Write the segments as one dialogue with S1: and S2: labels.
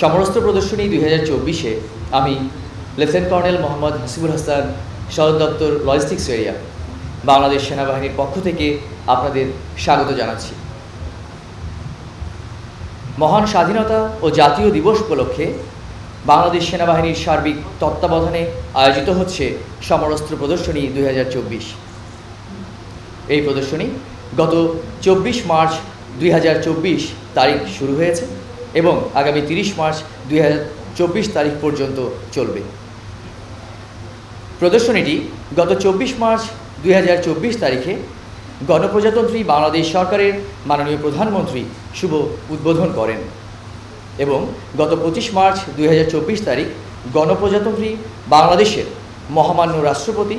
S1: সমরস্ত্র প্রদর্শনী দুই হাজার চব্বিশে আমি লেফটেন্যান্ট কর্নেল মোহাম্মদ হাসিবুল হাসান, সদর দপ্তর লজিস্টিক্স এরিয়া, বাংলাদেশ সেনাবাহিনীর পক্ষ থেকে আপনাদের স্বাগত জানাচ্ছি। মহান স্বাধীনতা ও জাতীয় দিবস উপলক্ষে বাংলাদেশ সেনাবাহিনীর সার্বিক তত্ত্বাবধানে আয়োজিত হচ্ছে সমরস্ত্র প্রদর্শনী দুই হাজার চব্বিশ। এই প্রদর্শনী গত চব্বিশ মার্চ দুই হাজার চব্বিশ তারিখ শুরু হয়েছে। এবং আগামী তিরিশ মার্চ দুই হাজার চব্বিশ তারিখ পর্যন্ত চলবে। প্রদর্শনীটি গত চব্বিশ মার্চ দুই হাজার চব্বিশ তারিখে গণপ্রজাতন্ত্রী বাংলাদেশ সরকারের মাননীয় প্রধানমন্ত্রী শুভ উদ্বোধন করেন এবং গত পঁচিশ মার্চ দুই হাজার চব্বিশ তারিখ গণপ্রজাতন্ত্রী বাংলাদেশের মহামান্য রাষ্ট্রপতি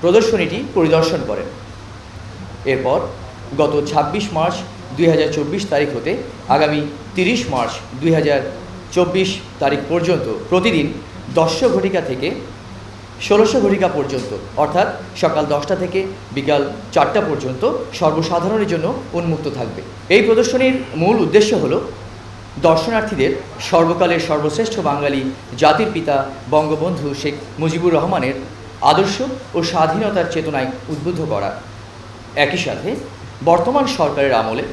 S1: প্রদর্শনীটি পরিদর্শন করেন। এরপর গত ২৬ মার্চ দুই হাজার চব্বিশ তারিখ হতে আগামী তিরিশ মার্চ দুই হাজার চব্বিশ তারিখ পর্যন্ত প্রতিদিন দশশো ঘটিকা থেকে ষোলোশো ঘটিকা পর্যন্ত, অর্থাৎ সকাল দশটা থেকে বিকাল চারটা পর্যন্ত সর্বসাধারণের জন্য উন্মুক্ত থাকবে। এই প্রদর্শনীর মূল উদ্দেশ্য হল দর্শনার্থীদের সর্বকালের সর্বশ্রেষ্ঠ বাঙালি জাতির পিতা বঙ্গবন্ধু শেখ মুজিবুর রহমানের আদর্শ ও স্বাধীনতার চেতনায় উদ্বুদ্ধ করা। একই সাথে বর্তমান সরকারের আমলে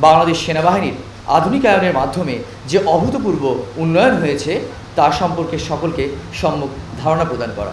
S1: বাংলাদেশ সেনাবাহিনীর আধুনিকায়নের মাধ্যমে যে অভূতপূর্ব উন্নয়ন হয়েছে, তা সম্পর্কে সকলকে সম্মুখ ধারণা প্রদান করা।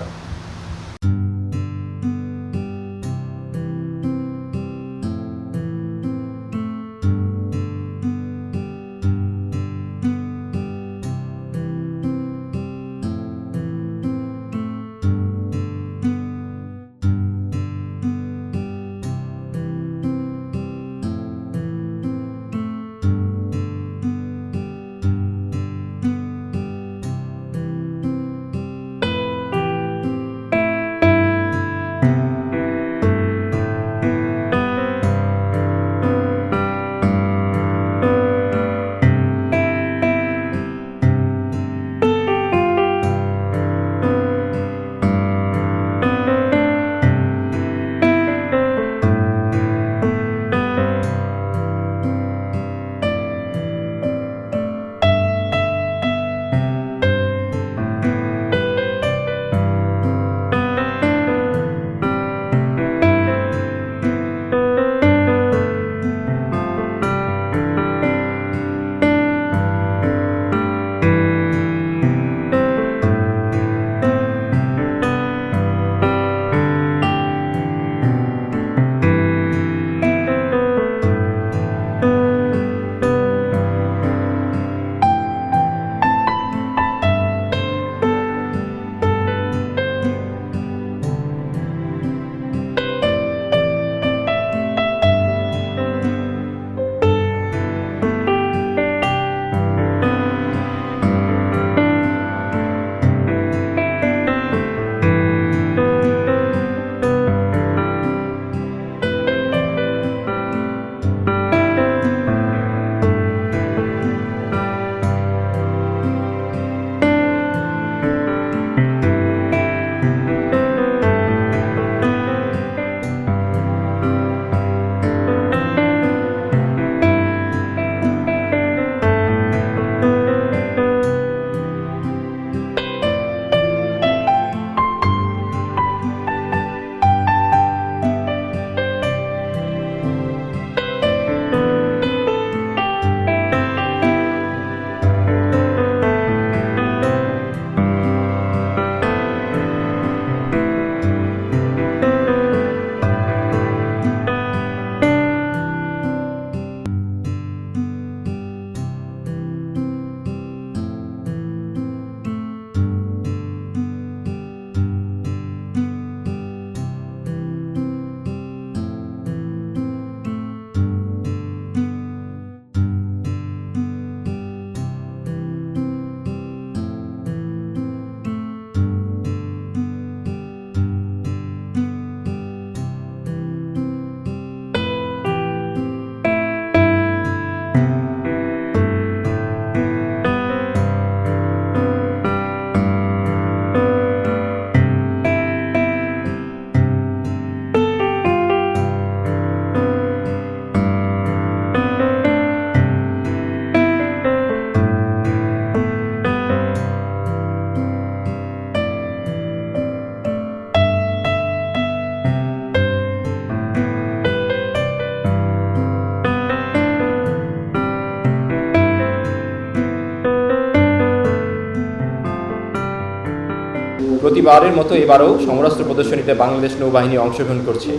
S2: প্রতিবারের মতো এবারও সমরাস্ত্র প্রদর্শনীতে বাংলাদেশ নৌবাহিনী অংশগ্রহণ করছে।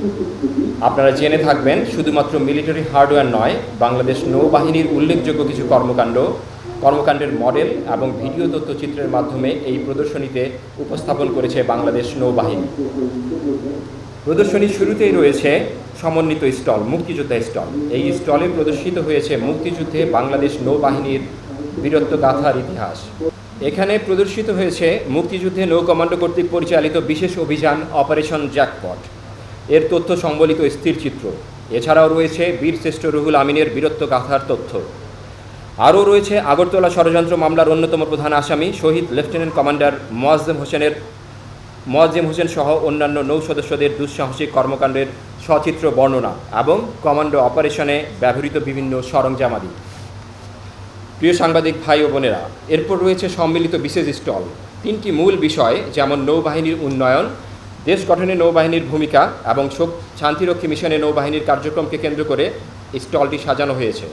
S2: আপনারা জেনে থাকবেন, শুধুমাত্র মিলিটারি হার্ডওয়্যার নয়, বাংলাদেশ নৌবাহিনীর উল্লেখযোগ্য কিছু কর্মকাণ্ড, কর্মকাণ্ডের মডেল এবং ভিডিও তথ্যচিত্রের মাধ্যমে এই প্রদর্শনীতে উপস্থাপন করেছে বাংলাদেশ নৌবাহিনী। প্রদর্শনীর শুরুতেই রয়েছে সমন্বিত স্টল, মুক্তিযোদ্ধা স্টল। এই স্টলে প্রদর্শিত হয়েছে মুক্তিযুদ্ধে বাংলাদেশ নৌবাহিনীর বীরত্ব গাথার ইতিহাস। এখানে প্রদর্শিত হয়েছে মুক্তিযুদ্ধে নৌ কমান্ডো কর্তৃক পরিচালিত বিশেষ অভিযান অপারেশন জ্যাকপট। এর তথ্য সম্বলিত স্থিরচিত্র এছাড়াও রয়েছে বীরশ্রেষ্ঠ রুহুল আমিনের বীরত্ব গাথার তথ্য। আরও রয়েছে আগরতলা ষড়যন্ত্র মামলার অন্যতম প্রধান আসামি শহীদ লেফটেন্যান্ট কমান্ডার মোয়াজ্জেম হোসেনের, মোয়াজ্জেম হোসেন সহ অন্যান্য নৌ সদস্যদের দুঃসাহসিক কর্মকাণ্ডের সচিত্র বর্ণনা এবং কমান্ডো অপারেশনে ব্যবহৃত বিভিন্ন সরঞ্জামাদি। প্রিয় সাংবাদিক ভাই ও বোনেরা, এরপর রয়েছে সম্মিলিত বিশেষ স্টল। তিনটি মূল বিষয় যেমন নৌবাহিনীর উন্নয়ন, দেশ গঠনে নৌবাহিনীর ভূমিকা এবং শান্তিরক্ষী মিশনে নৌবাহিনীর কার্যক্রমকে কেন্দ্র করে স্টলটি সাজানো হয়েছে।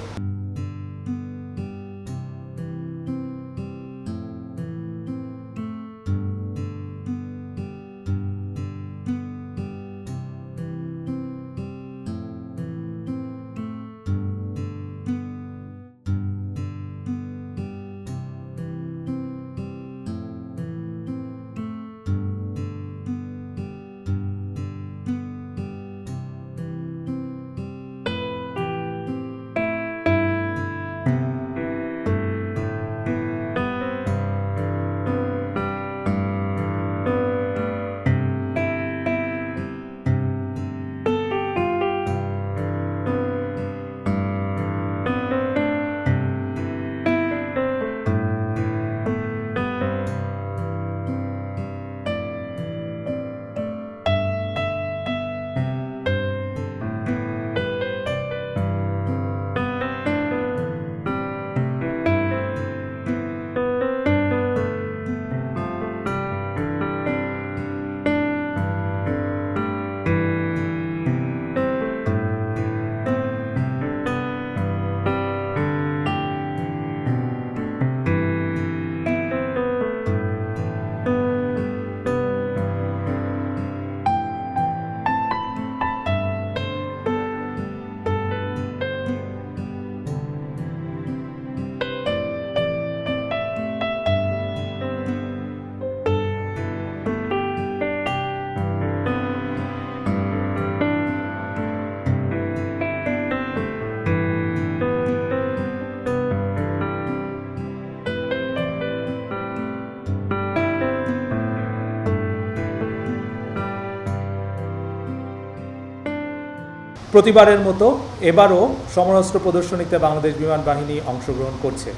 S3: প্রতিবারের মতো এবারও সমরাস্ত্র প্রদর্শনীতে বাংলাদেশ বিমান বাহিনী অংশগ্রহণ করছে।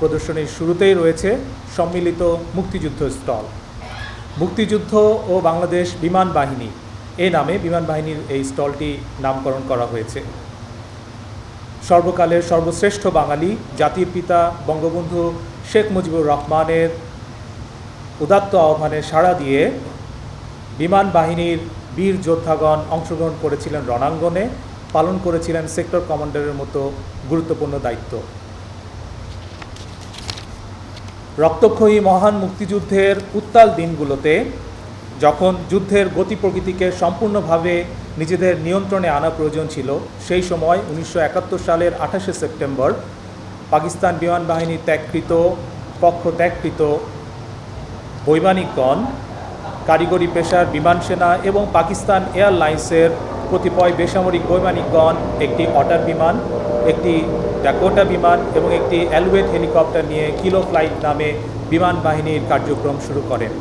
S3: প্রদর্শনীর শুরুতেই রয়েছে সম্মিলিত মুক্তিযুদ্ধ স্টল। মুক্তিযুদ্ধ ও বাংলাদেশ বিমান বাহিনী এই নামে বিমান বাহিনীর এই স্টলটি নামকরণ করা হয়েছে। সর্বকালের সর্বশ্রেষ্ঠ বাঙালি, জাতির পিতা বঙ্গবন্ধু শেখ মুজিবুর রহমানের উদাত্ত আহ্বানে সাড়া দিয়ে বিমান বাহিনীর বীর যোদ্ধাগণ অংশগ্রহণ করেছিলেন রণাঙ্গনে, পালন করেছিলেন সেক্টর কমান্ডারের মতো গুরুত্বপূর্ণ দায়িত্ব। রক্তক্ষয়ী মহান মুক্তিযুদ্ধের উত্তাল দিনগুলোতে, যখন যুদ্ধের গতি প্রকৃতিকে সম্পূর্ণভাবে নিজেদের নিয়ন্ত্রণে আনা প্রয়োজন ছিল, সেই সময় উনিশশো একাত্তর সালের আঠাশে সেপ্টেম্বর পাকিস্তান বিমান বাহিনী ত্যাগকৃত পক্ষ ত্যাগকৃত বৈমানিকগণ কারিগরি পেশার বিমান সেনা এবং পাকিস্তান এয়ারলাইন্সের কতিপয় বেসামরিক বৈমানিকগণ একটি অটার বিমান, একটি ড্যাকোটা বিমান এবং একটি অ্যালওয়েট হেলিকপ্টার নিয়ে কিলো ফ্লাইট নামে বিমান বাহিনীর কার্যক্রম শুরু করেন।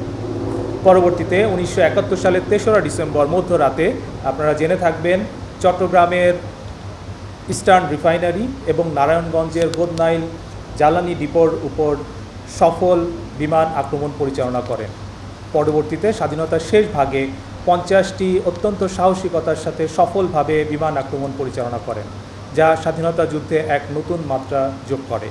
S3: পরবর্তীতে উনিশশো একাত্তর সালের তেসরা ডিসেম্বর মধ্যরাতে আপনারা জেনে থাকবেন, চট্টগ্রামের ইস্টার্ন রিফাইনারি এবং নারায়ণগঞ্জের বোদনাইল জ্বালানি ডিপোর উপর সফল বিমান আক্রমণ পরিচালনা করেন। পরবর্তীতে স্বাধীনতার শেষ ভাগে পঞ্চাশটি অত্যন্ত সাহসিকতার সাথে সফলভাবে বিমান আক্রমণ পরিচালনা করেন, যা স্বাধীনতা যুদ্ধে এক নতুন মাত্রা যোগ করে।